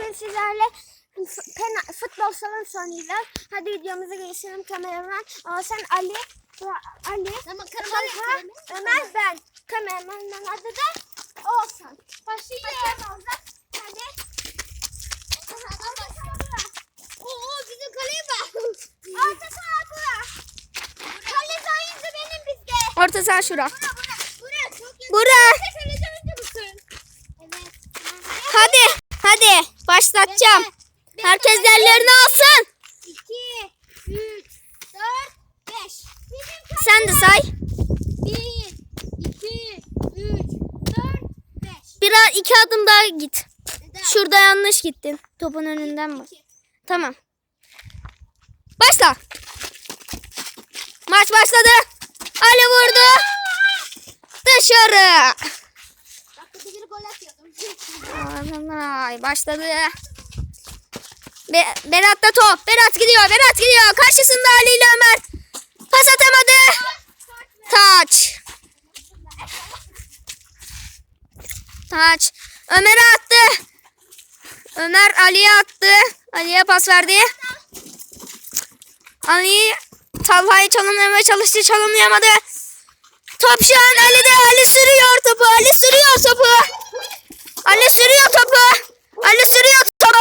bugün sizlerle pena- futbol salon oynayacağız. Hadi videomuza geçelim kameraman. Aa, sen Ali, Ali, Talha, Ömer, ben. Kameramanın adı da Oğuzhan. Başlayalım. Hadi. Oo bizim kaleye bak. Orta saha Kale sayıncı benim bizde. Orta saha şura. Bura bura. Bura çok yakın. Bura. Sen kaleci oyuncu musun? Evet. Hadi. Hadi. Başlatacağım. Herkes yerlerini alsın. 2, 3, 4, 5. Sen de say. 1, 2, 3, 4, 5. Biraz iki adım daha git. Şurada yanlış gittin. Topun önünden bak. Tamam. Başla. Maç başladı. Ali vurdu. Dışarı. Atıyordum. Ay başladı. Be Berat da top. Berat gidiyor. Berat gidiyor. Karşısında Ali ile Ömer. Pas atamadı. Taç. Taç. Ömer'e attı. Ömer Ali'ye attı. Ali'ye pas verdi. Ali Talha'yı çalımlamaya çalıştı. Çalımlayamadı. Top şu an Ali'de. Ali sürüyor topu. Ali sürüyor topu. Ali sürüyor topu. Ali sürüyor topu.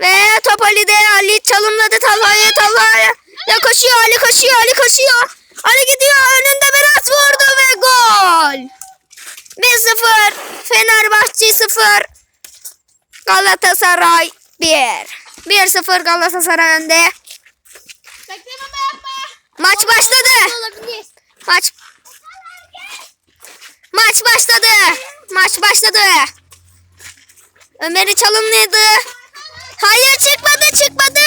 Ve top Ali'de. Ali çalımladı. Talha'ya ya koşuyor. Ali koşuyor. Ali koşuyor. Ali gidiyor. Önünde Berat vurdu ve gol. 1-0. Fenerbahçe 0. Galatasaray 1. 1-0 Galatasaray önde. Maç başladı. Maç Maç başladı. Maç başladı. Ömer'i çalımladı. Hayır çıkmadı çıkmadı.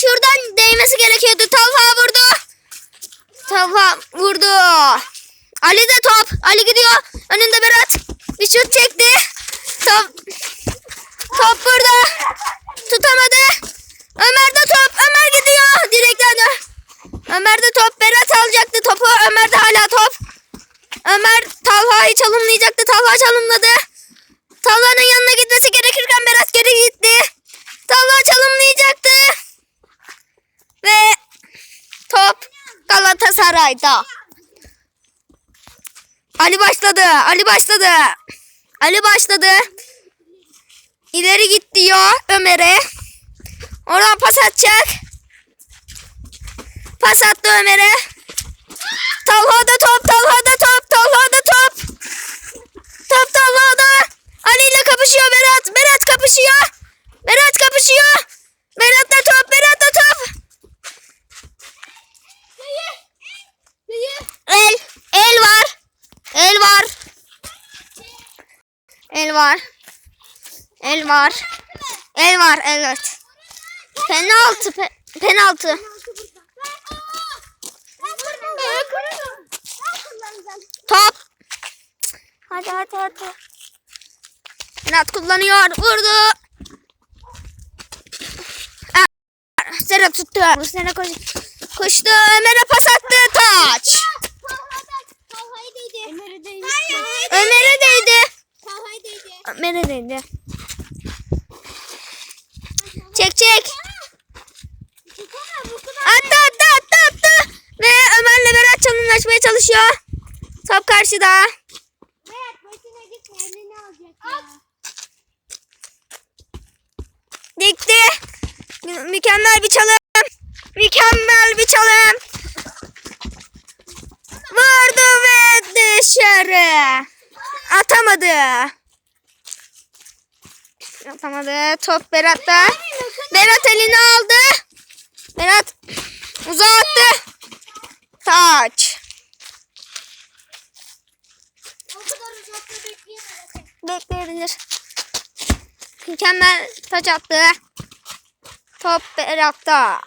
Şuradan değmesi gerekiyordu. Talha vurdu. Talha vurdu. Ali de top. Ali gidiyor. Önünde Berat. Bir şut çekti. Top. Top burada. Tutamadı. Ömer de top. Ömer gidiyor. Direkten dön. Ömer de top. Berat alacaktı topu. Ömer de hala top. Ömer Talha'yı çalımlayacaktı. Talha çalımladı. Talha'nın yanına gitmesi gerekirken Berat geri gitti. Talha çalımlayacaktı. Ve top Galatasaray'da. Ali başladı. Ali başladı. Ali başladı. İleri git diyor Ömer'e. Oradan pas atacak. Pas attı Ömer'e. Top, Talha'da top, Talha'da top. Top Talha'da. Ali ile kapışıyor Berat. Berat kapışıyor. Berat kapışıyor. Berat da top, Berat da top. El, el var. El var. El var. El var. El var, evet. Penaltı, pe- penaltı. Top. Hadi hadi hadi. Berat kullanıyor. Vurdu. Aa, Serap tuttu. Bu sene koş, koştu. Ömer'e pas attı. Taç. Ömer'e değdi. Ömer'e değdi. Ömer'e değdi. Çek çek. Attı attı attı attı. Ve Ömer'le Berat çalımlaşmaya çalışıyor. Top karşıda. Berat başına gitme elini alacak ya. Dikti. Mü- mükemmel bir çalım. Mükemmel bir çalım. Vurdu ve dışarı. Atamadı. Atamadı. Top Berat'ta. Berat elini aldı. Berat uzattı. Taç. Bekleyebilir. Mükemmel taç attı. Top Berat'ta.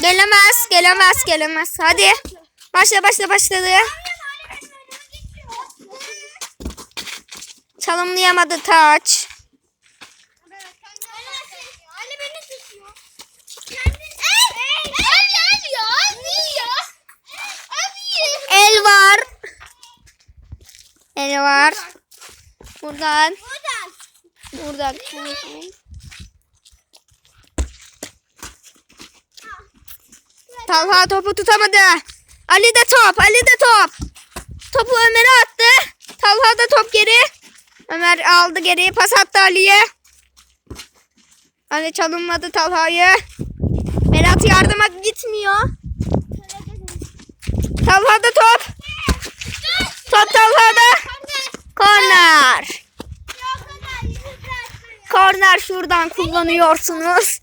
Gelemez, gelemez, gelemez. Hadi. Başla, başla, başladı. Çalımlayamadı taç. El! Var. El var. Buradan. Buradan. Buradan. Talha topu tutamadı. Ali de top. Ali de top. Topu Ömer'e attı. Talha da top geri. Ömer aldı geri. Pas attı Ali'ye. Ali çalınmadı Talha'yı. Berat yardıma gitmiyor. Talha'da top. Top Talha'da. Korner. Korner şuradan kullanıyorsunuz.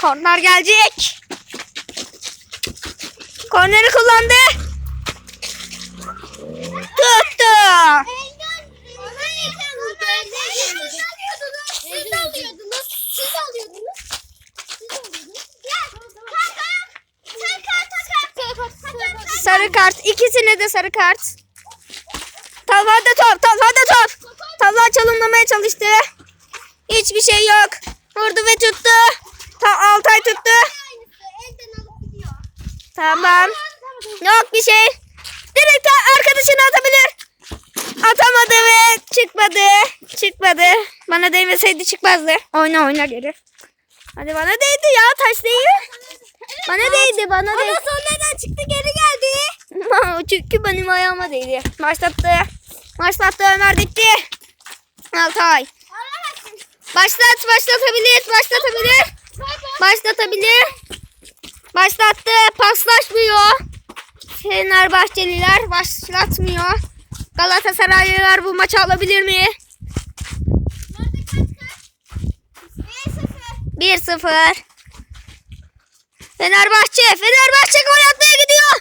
Korner gelecek. Korneri kullandı. Tuttu. Sarı kart. İkisine de sarı kart. Talha'da top. Talha'da top. Talha çalımlamaya çalıştı. Hiçbir şey yok. Vurdu ve tuttu. Ta Altay tuttu. Tamam. Yok bir şey. Direkt arkadaşını atabilir. Atamadı ve çıkmadı. Çıkmadı. Bana değmeseydi çıkmazdı. Oyna oyna geri. Hadi bana değdi ya taş değil. Bana değdi bana değdi. Ondan sonra neden çıktı geri geldi? Çünkü benim ayağıma değdi. Başlattı. Başlattı Ömer gitti. Altay. Başlat başlatabilir. Başlatabilir. Başlatabilir. Başlattı. Paslaşmıyor. Fenerbahçeliler başlatmıyor. Galatasaraylılar bu maçı alabilir mi? Nerede kaç kaç? 1-0. 1-0. Fenerbahçe. Fenerbahçe gol atmaya gidiyor.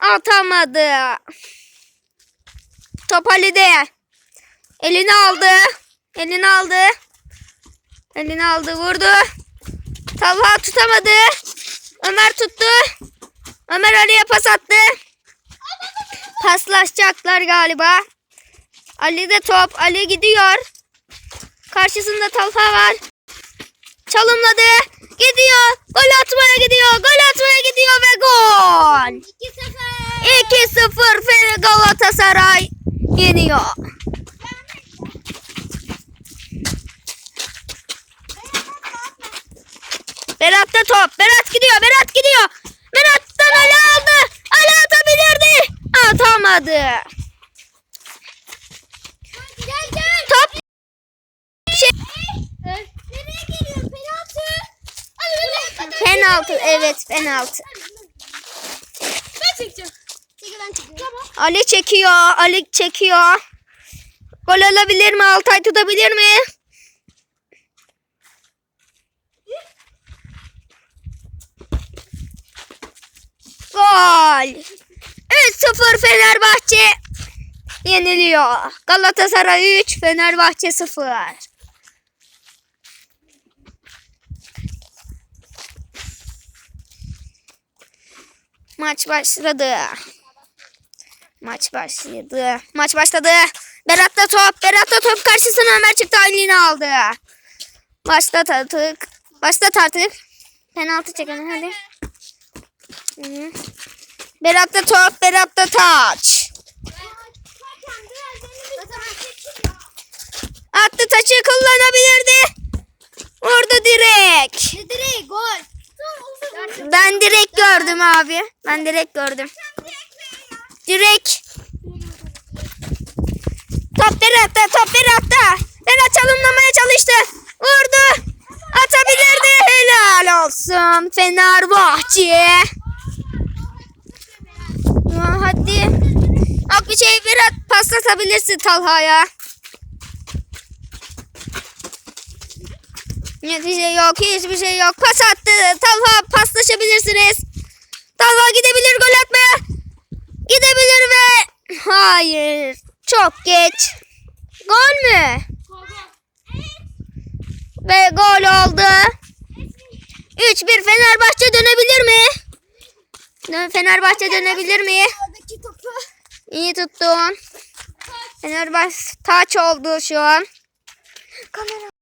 Atamadı. Top Ali'de. Elini aldı. Elini aldı. Elini aldı vurdu. Talha tutamadı. Ömer tuttu. Ömer Ali'ye pas attı. Paslaşacaklar galiba. Ali de top. Ali gidiyor. Karşısında Talha var. Çalımladı. Gidiyor. Gol atmaya gidiyor. Gol atmaya gidiyor ve gol. 2-0. 2-0 Fener Galatasaray yeniyor. Berat'ta top. Berat gidiyor. Berat gidiyor. Berat'tan Ali aldı. Ali atabilirdi. Atamadı. Gel gel. Top şey, Nereye geliyor? Penaltı. Evet penaltı. Ben çekeceğim. Çekil ben çekeceğim. Tamam. Ali çekiyor. Ali çekiyor. Gol alabilir mi? Altay tutabilir mi? Gol. 3-0 Fenerbahçe yeniliyor. Galatasaray 3, Fenerbahçe 0. Maç başladı. Maç başladı. Maç başladı. Berat'ta top. Berat'ta top karşısına Ömer çıktı. Ali'ni aldı. Başlat artık. Başlat artık. Penaltı çekelim hadi. Hı. Berat'ta top. Berat'ta taç. Attı taçı kullanabilirdi. Vurdu direkt. Ne direği gol. Ben direkt gördüm abi. Ben direkt gördüm. Direkt. Top Berat'ta, top Berat'ta. Berat çalımlamaya çalıştı. Vurdu. Atabilirdi. Helal olsun Fenerbahçe. Hadi. Bak bir şey Berat paslatabilirsin Talha'ya. Hiçbir şey yok, hiçbir şey yok. Pas attı. Talha paslaşabilirsiniz. Talha gidebilir gol atmaya. Gidebilir ve hayır. Çok geç. Gol mü? Ve gol oldu. 3-1 Fenerbahçe dönebilir mi? Fenerbahçe dönebilir mi? Oradaki topu. İyi tuttun. Fenerbahçe taç oldu şu an. Kamera.